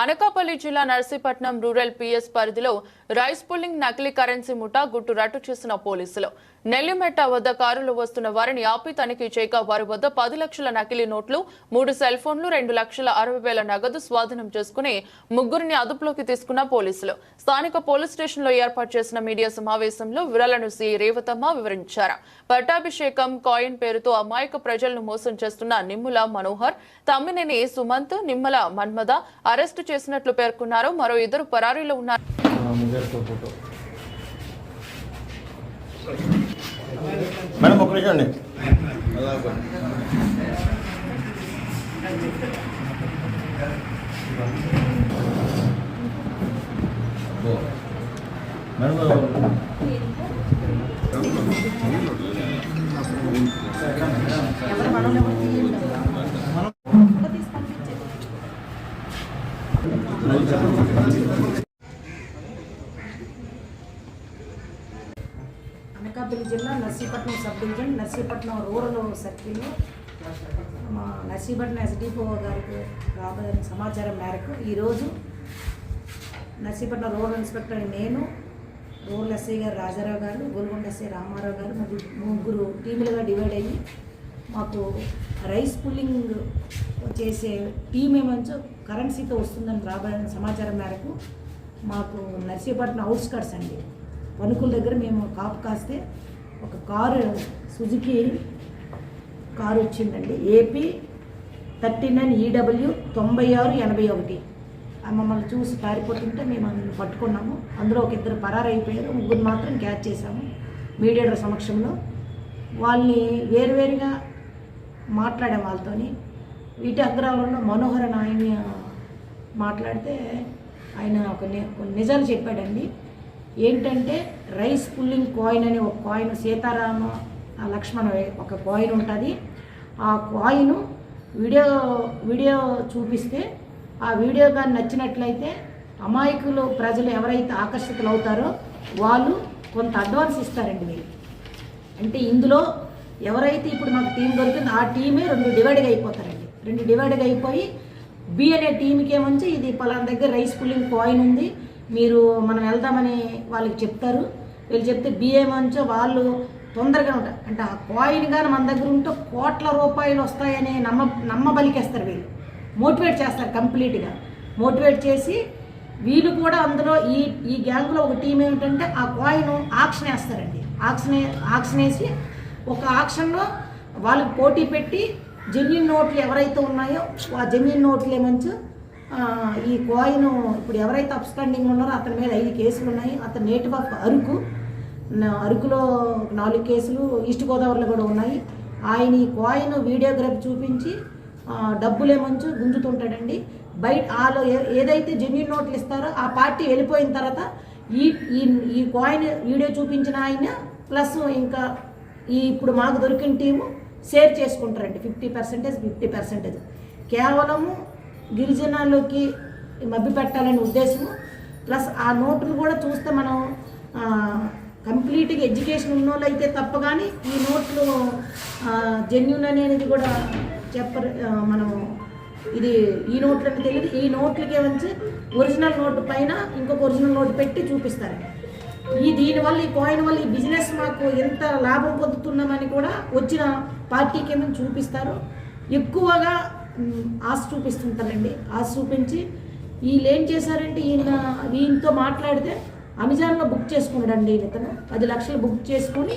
అనకాపల్లి జిల్లా Narsipatnam rural PS పరిధిలో rice pulling నకిలీ కరెన్సీ ముఠా గుట్టు రట్టు చేసిన పోలీసులు. నెల్లిమెట్ట వద్ద కారులో వస్తున్న వారిని ఆపి తనిఖీ చేయగా వారి వద్ద పది లక్షల నకిలీ నోట్లు మూడు సెల్ ఫోన్లు రెండు లక్షల అరవై వేల నగదు స్వాధీనం చేసుకుని ముగ్గురిని అదుపులోకి తీసుకున్న పోలీసులు. స్థానిక పోలీస్ స్టేషన్లో ఏర్పాటు చేసిన మీడియా సమావేశంలో వివరాలను సి. రేవతమ్మ వివరించారు. పట్టాభిషేకం కాయిన్ పేరుతో అమాయక ప్రజలను మోసం చేస్తున్న నిమ్ముల మనోహర్ తమ్మినేని సుమంత్ నిమ్మల మన్మద అరెస్టు చేసినట్లు పేర్కొన్నారు. మరో ఇద్దరు పరారీలో ఉన్నారు. ముగ్గురితో ఫోటో మేడం ఒక నిమిషం అండి. మేడం అనకాపల్లి జిల్లా Narsipatnam sub division Narsipatnam rural సర్కిల్లో మా నర్సీపట్నం ఎస్డిపో గారికి రాబోయే సమాచారం మేరకు ఈరోజు నర్సీపట్నం రూరల్ ఇన్స్పెక్టర్ నేను రూరల్ ఎస్ఐ గారు రాజారావు గారు గోల్గొండ ఎస్ఐ రామారావు గారు ముగ్గురు ముగ్గురు టీములుగా డివైడ్ అయ్యి మాకు రైస్ పుల్లింగ్ చేసే టీం ఏమంచో కరెన్సీతో వస్తుందని రాబోయే సమాచారం మేరకు మాకు నర్సీపట్నం అవుట్స్కట్స్ అండి. పనుకుల దగ్గర మేము కాపు కాస్తే ఒక కారు సుజుకి కారు వచ్చిందండి. AP thirty nine E W తొంభై ఆరు ఎనభై ఒకటి. ఆ మమ్మల్ని చూసి పారిపోతుంటే మేము అందులో పట్టుకున్నాము. అందులో ఒక ఇద్దరు పరారైపోయారు. ముగ్గురు మాత్రం క్యాచ్ చేశాము మీడియేటర్ సమక్షంలో. వాళ్ళని వేరువేరుగా మాట్లాడే వాళ్ళతోని వీటి అగ్రహారంలో మనోహర్ అని ఆయన మాట్లాడితే ఆయన ఒక ని- కొన్ని నిజాలు చెప్పాడండి. ఏంటంటే రైస్ పుల్లింగ్ కాయిన్ అనే ఒక కాయిన్ సీతారామ లక్ష్మణ ఒక కాయిన్ ఉంటుంది. ఆ కాయిన్ వీడియో వీడియో చూపిస్తే ఆ వీడియో కానీ నచ్చినట్లయితే అమాయకులు ప్రజలు ఎవరైతే ఆకర్షితులు అవుతారో వాళ్ళు కొంత అడ్వాన్స్ ఇస్తారండి మీరు. అంటే ఇందులో ఎవరైతే ఇప్పుడు మాకు టీం దొరికింది ఆ టీమే రెండు డివైడ్గా అయిపోతారండి. రెండు డివైడ్గా అయిపోయి బి అనే టీంకి ఏమంచి ఇది పలానా దగ్గర రైస్ పుల్లింగ్ కాయిన్ ఉంది. మీరు మనం వెళ్దామని వాళ్ళకి చెప్తారు. వీళ్ళు చెప్తే బిఏ మంచో వాళ్ళు తొందరగా ఉంటారు. అంటే ఆ కాయిన్ కానీ మన దగ్గర ఉంటే కోట్ల రూపాయలు వస్తాయని నమ్మ నమ్మబలికేస్తారు వీళ్ళు. మోటివేట్ చేస్తారు కంప్లీట్గా మోటివేట్ చేసి వీళ్ళు కూడా అందులో ఈ ఈ గ్యాంగ్లో ఒక టీం ఏమిటంటే ఆ కాయిన్ ఆక్షన్ వేస్తారండి. ఆక్షన్ ఆక్షన్ వేసి ఒక ఆక్షన్లో వాళ్ళకి పోటీ పెట్టి జెన్యున్ నోట్లు ఎవరైతే ఉన్నాయో ఆ జెన్యున్ నోట్లు ఏమంచు ఈ కాయిన్ ఇప్పుడు ఎవరైతే అప్స్టాండింగ్ ఉన్నారో అతని మీద ఐదు కేసులు ఉన్నాయి. అతని నేటివ్ ఆఫ్ అరకు. అరకులో నాలుగు కేసులు ఈస్ట్ గోదావరిలో కూడా ఉన్నాయి. ఆయన ఈ కాయిన్ వీడియోగ్రాఫ్ చూపించి ఆ, డబ్బులేమంచు గుంజుతుంటాడండి. బయట వాళ్ళు ఏ- ఏదైతే జెన్యున్ నోట్లు ఇస్తారో ఆ పార్టీ వెళ్ళిపోయిన తర్వాత ఈ ఈ ఈ కాయిన్ వీడియో చూపించిన ఆయన ప్లస్ ఇంకా ఈ ఇప్పుడు మాకు దొరికిన టీము షేర్ చేసుకుంటారండి. Fifty percentage fifty percentage. కేవలము గిరిజనాల్లోకి మభ్యపెట్టాలనే ఉద్దేశము. ప్లస్ ఆ నోటును కూడా చూస్తే మనం కంప్లీట్గా ఎడ్యుకేషన్ ఉన్నోళ్ళు అయితే తప్ప కానీ ఈ నోట్లు జెన్యున్ అనేది కూడా చెప్పరు మనం ఇది ఈ నోట్లని తెలియదు. ఈ నోట్లకి ఏమంచి ఒరిజినల్ నోటు పైన ఇంకొక ఒరిజినల్ నోటు పెట్టి చూపిస్తారు. ఈ దీనివల్ల ఈ కాయిన్ వల్ల ఈ బిజినెస్ మాకు ఎంత లాభం పొందుతున్నామని కూడా వచ్చిన పార్టీకి ఏమైనా చూపిస్తారు. ఎక్కువగా ఆశ చూపిస్తుంటారండి ఆశ చూపించి వీళ్ళు ఏం చేశారంటే ఈయన ఈయనతో మాట్లాడితే అమెజాన్లో బుక్ చేసుకున్నాడండి ఇతను. పది లక్షలు బుక్ చేసుకొని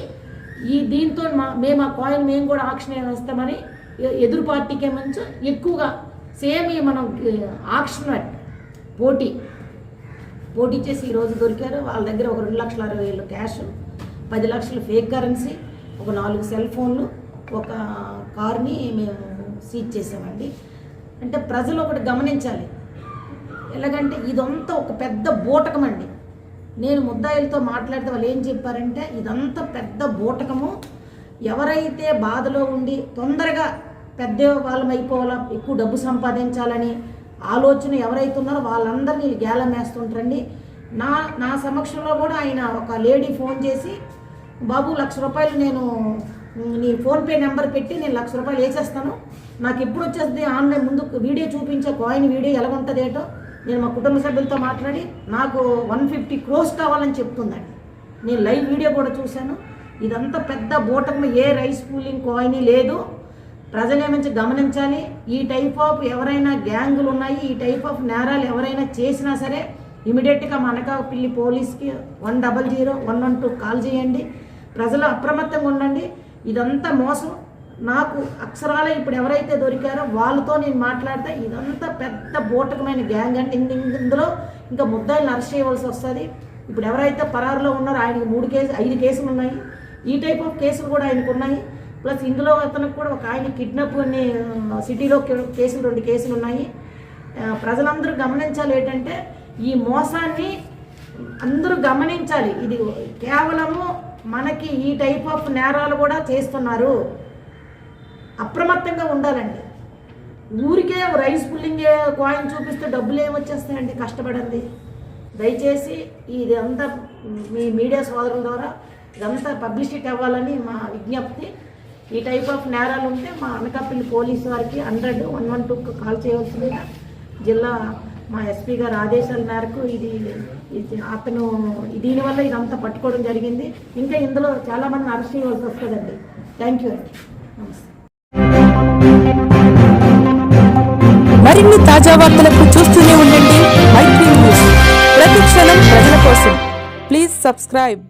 ఈ దీంతో మా మేము ఆ కాయిన్ మేము కూడా ఆక్షన్ వేస్తామని ఎదురు పార్టీకి ఏమంచు ఎక్కువగా సేమ్ ఈ మనం ఆక్షన్ పోటీ పోటీ చేసి ఈరోజు దొరికారు. వాళ్ళ దగ్గర ఒక రెండు లక్షల అరవై వేలు క్యాష్ పది లక్షలు ఫేక్ కరెన్సీ ఒక నాలుగు సెల్ ఫోన్లు ఒక కార్ని మేము సీజ్ చేసామండి అంటే ప్రజలు ఒకటి గమనించాలి. ఎలాగంటే ఇదంతా ఒక పెద్ద బూటకం అండి నేను ముద్దాయిలతో మాట్లాడితే వాళ్ళు ఏం చెప్పారంటే ఇదంతా పెద్ద బూటకము. ఎవరైతే బాధలో ఉండి తొందరగా పెద్ద వాళ్ళం అయిపోవాలా ఎక్కువ డబ్బు సంపాదించాలని ఆలోచన ఎవరైతే ఉన్నారో వాళ్ళందరినీ గేలం వేస్తుంటారండి. నా నా సమక్షంలో కూడా ఆయన ఒక లేడీ ఫోన్ చేసి బాబు లక్ష రూపాయలు నేను నీ ఫోన్పే నెంబర్ పెట్టి నేను లక్ష రూపాయలు వేసేస్తాను. నాకు ఎప్పుడు వచ్చేస్తుంది ఆన్లైన్ ముందు వీడియో చూపించే కాయిన్ వీడియో ఎలా ఉంటుంది ఏటో నేను మా కుటుంబ సభ్యులతో మాట్లాడి నాకు వన్ ఫిఫ్టీ క్రోస్ కావాలని చెప్తుందండి. నేను లైవ్ వీడియో కూడా చూశాను. ఇదంతా పెద్ద బూటకం ఏ రైస్ పూలింగ్ కాయిన్ లేదు. ప్రజలేమించి గమనించాలి. ఈ టైప్ ఆఫ్ ఎవరైనా గ్యాంగులు ఉన్నాయి ఈ టైప్ ఆఫ్ నేరాలు ఎవరైనా చేసినా సరే ఇమీడియట్గా మనకాపిల్లి పోలీస్కి one double zero one one two call చేయండి. ప్రజలు అప్రమత్తంగా ఉండండి. ఇదంతా మోసం. నాకు అక్షరాలే ఇప్పుడు ఎవరైతే దొరికారో వాళ్ళతో నేను మాట్లాడితే ఇదంతా పెద్ద బూటకమైన గ్యాంగ్ అండి ఇందులో ఇంకా ముద్దాయిలను అరెస్ట్ చేయవలసి వస్తుంది. ఇప్పుడు ఎవరైతే పరారులో ఉన్నారో ఆయనకి మూడు కేసు ఐదు కేసులు ఉన్నాయి. ఈ టైప్ ఆఫ్ కేసులు కూడా ఆయనకు ఉన్నాయి. ప్లస్ ఇందులో అతనికి కూడా ఒక ఆయన కిడ్నాప్ అనే సిటీలో కేసులు రెండు కేసులు ఉన్నాయి. ప్రజలందరూ గమనించాలి ఏంటంటే ఈ మోసాన్ని అందరూ గమనించాలి. ఇది కేవలము మనకి ఈ టైప్ ఆఫ్ నేరాలు కూడా చేస్తున్నారు. అప్రమత్తంగా ఉండాలండి. ఊరికే రైస్ పుల్లింగ్ కాయిన్ చూపిస్తే డబ్బులు ఏమొచ్చేస్తాయండి కష్టపడండి. దయచేసి ఇది అంతా మీ మీడియా సోదరుల ద్వారా ఇదంతా పబ్లిసిటీ అవ్వాలని మా విజ్ఞప్తి. ఈ టైప్ ఆఫ్ నేరాలు ఉంటే మా అనకాపల్లి పోలీసు వారికి హండ్రెడ్ వన్ వన్ టూకి కాల్ చేయవలసిందిగా జిల్లా మా ఎస్పీ గారు ఆదేశాల మేరకు ఇది ఇది అతను దీనివల్ల ఇదంతా పట్టుకోవడం జరిగింది. ఇంకా ఇందులో చాలామంది అరెస్ట్ చేయవలసి వస్తుందండి. థ్యాంక్ యూ అండి మరిన్ని తాజా వార్తలకు చూస్తూనే ఉండండి. మైత్రి న్యూస్. ప్రతి క్షణం ప్రజల కోసం. Please subscribe